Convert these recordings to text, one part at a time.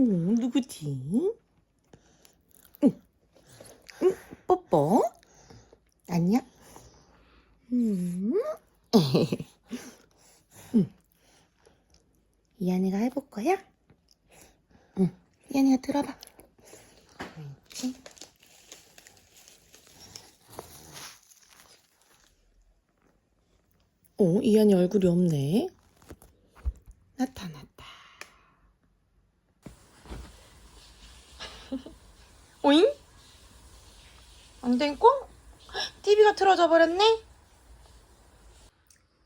응, 누구지? 응, 응, 뽀뽀? 아니야? 음, 응. 이한이가 해볼 거야? 응, 이한이가 들어봐. 그렇지. 어, 이한이 얼굴이 없네. 나타났다. 오잉? 안 된거? TV가 틀어져 버렸네?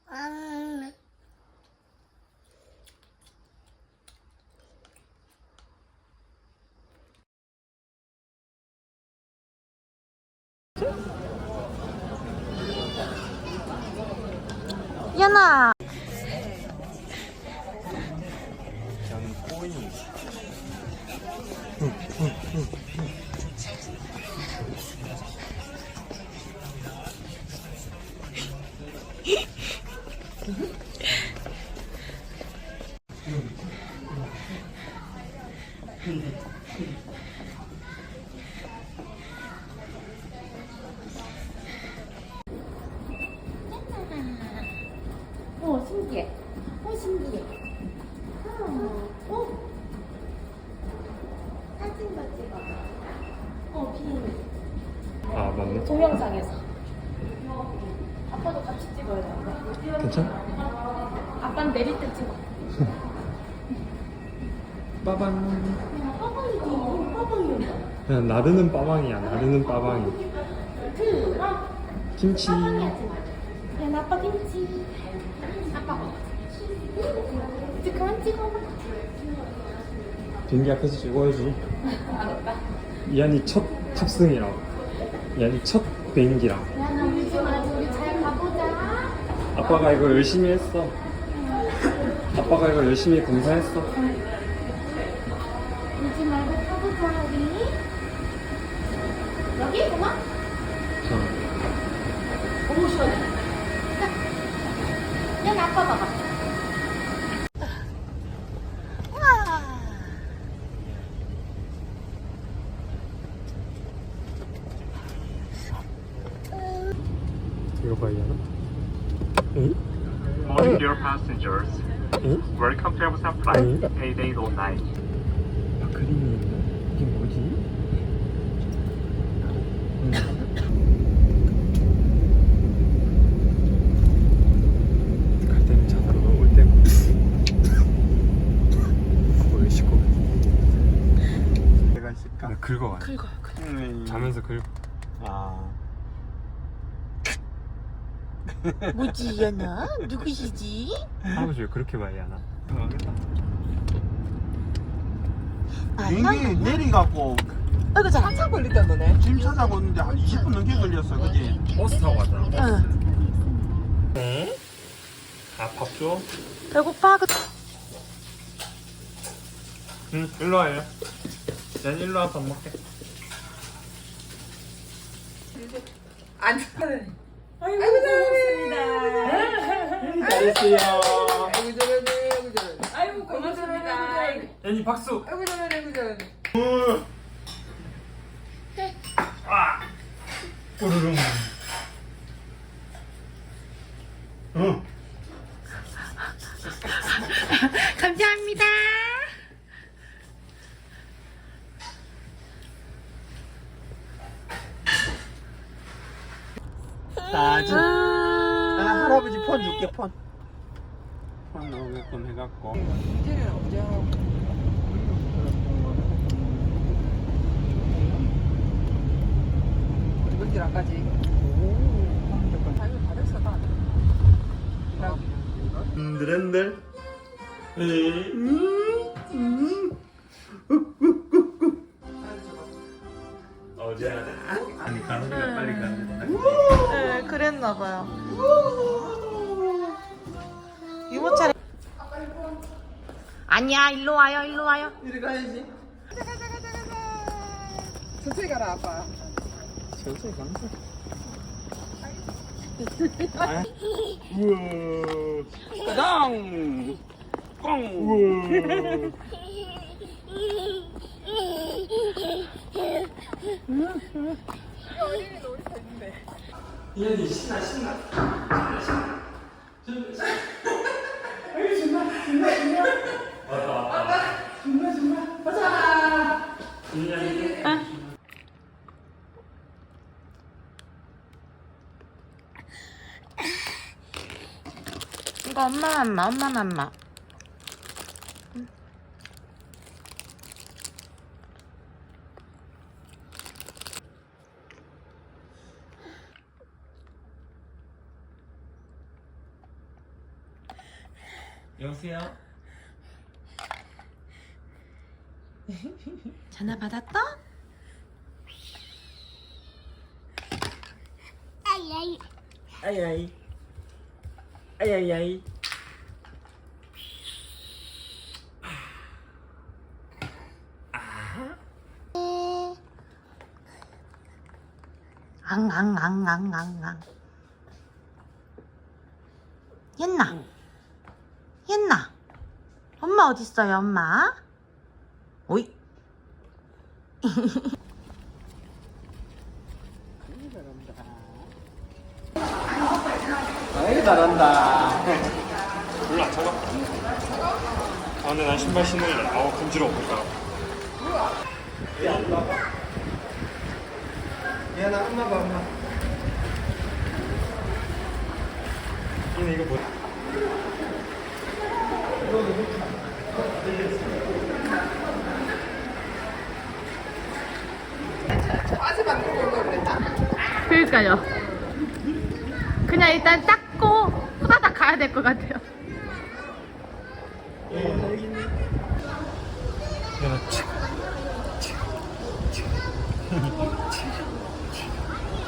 아, 야나. 어, 신기해. 어, 신기해. 어, 어. 사진도 찍어줘. 어, 비행기. 아 맞네 동영상에서. 아빠도 같이 찍어야 되는데. 괜찮아? 아빠는 내릴 때 찍어. 빠방 빠방이지. 빠방이야. 그냥 나르는 빠방이야 나르는 빠방이 그럼 김치 빠방이 하지 마. 그냥 아빠 김치. 아빠 먹어. 이제 그만 찍어. 비행기 앞에서 찍어야지 알았다. 이한이 첫 탑승이라고 이한이 첫 비행기라 야, 나 울지 말고 우리 잘 가보자. 아빠가 이거 열심히 했어. 아빠가 이거 열심히 공사했어 울지 말고 가보자, 우리. 여기? 그만? 자, 너무 시원해. 자, 야, 나 아빠 봐봐. 이거 봐 이한아 응? Morning, dear passengers. 응? Welcome to Busan Flight 8809. 아 그림이 있네 이게 뭐지? 갈 때는 자고 올 때는 뭘 씻고 내가 있을까? 나 긁어가요 긁어요, 긁어. 음. 자면서 긁어 아. 뭐지, 이한아? 누구시지? 할아버지 왜 그렇게 많이 하나? 아, 비행기 내리갖고 아이고, 자, 한참 걸린다, 너네. 짐 찾아고 있는데 한 20분 넘게 걸렸어, 그지? 버스 타고 가자 응. 응? 아밥 줘? 배고파? 그... 응 일로 와요 난 일로 와밥 먹게 안 아이고, 잘했습니다. 잘했어요. 아이고, 잘하네, 아이고, 잘하네. 아이고, 고맙습니다. 애니 박수 아이고, 잘하네, 아이고, 잘하네. 아 우르릉 응 감사합니다. 나지. 아, 나 할아버지 폰 줄게, 폰. 폰 나오게끔 해갖고. 이제는 언제 하고? 뭔지 안 가지. 오. 다 이거 다 됐어, 다. 흔들흔 들 어제 아니 가는이가 빨리 가는데 네, 그랬나 봐요. 유모 차례. 아니야, 일로 와요, 일로 와요. 이리 가야지. 천천히 가라, 아빠. 천천히 가면서 우와. 가당. 꽝. 우와. 어린이 놀이터 있는데. 이현이 신나 신나. 신나 신나. 왔다 왔다. 정말 정말. 가자. 인연이. 이거 엄마 맘마 엄마 맘마 여보세요. 전화 받았다? 아이 아이. 아이 아이아이. 앙앙앙앙앙앙 옛나 옛나 엄마 어딨어요 엄마? 오이 아이 잘한다. 몰라 잡아. 아 근데 난 신발 신을래. 아우 금지러워 볼까. 얘나 엄마 봐 엄마. 얘네 이거 뭐? 바지 만들고 올걸 그러니까요 그냥 일단 닦고 후다닥 가야 될 것 같아요.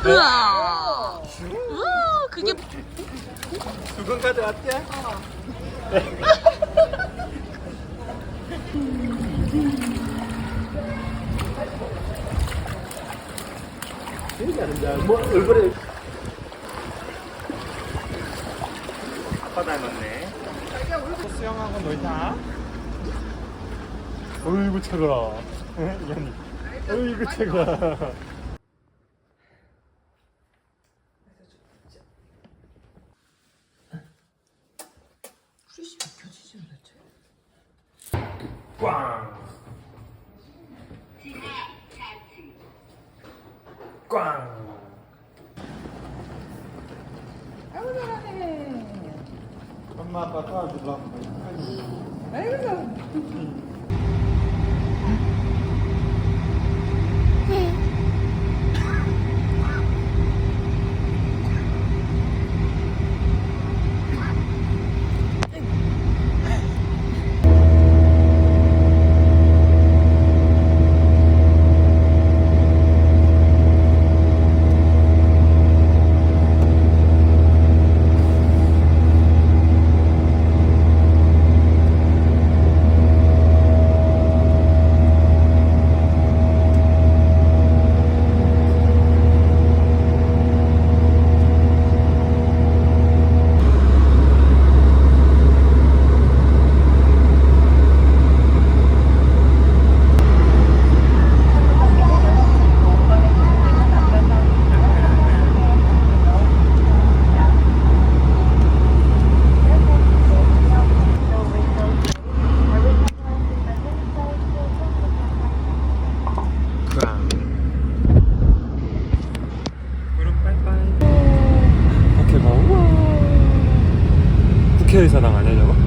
우와 우 그게 두건 가져왔대? 되 게 잘한다. 뭐 얼굴에 아빠 닮았네. 수영하고 놀자. 어이구 차가라. 어이구 차가. 꽝. 꽝. 아이고 잘하네. 엄마 아빠 도와주려고. 아이고 스케일 사랑 안 하려고?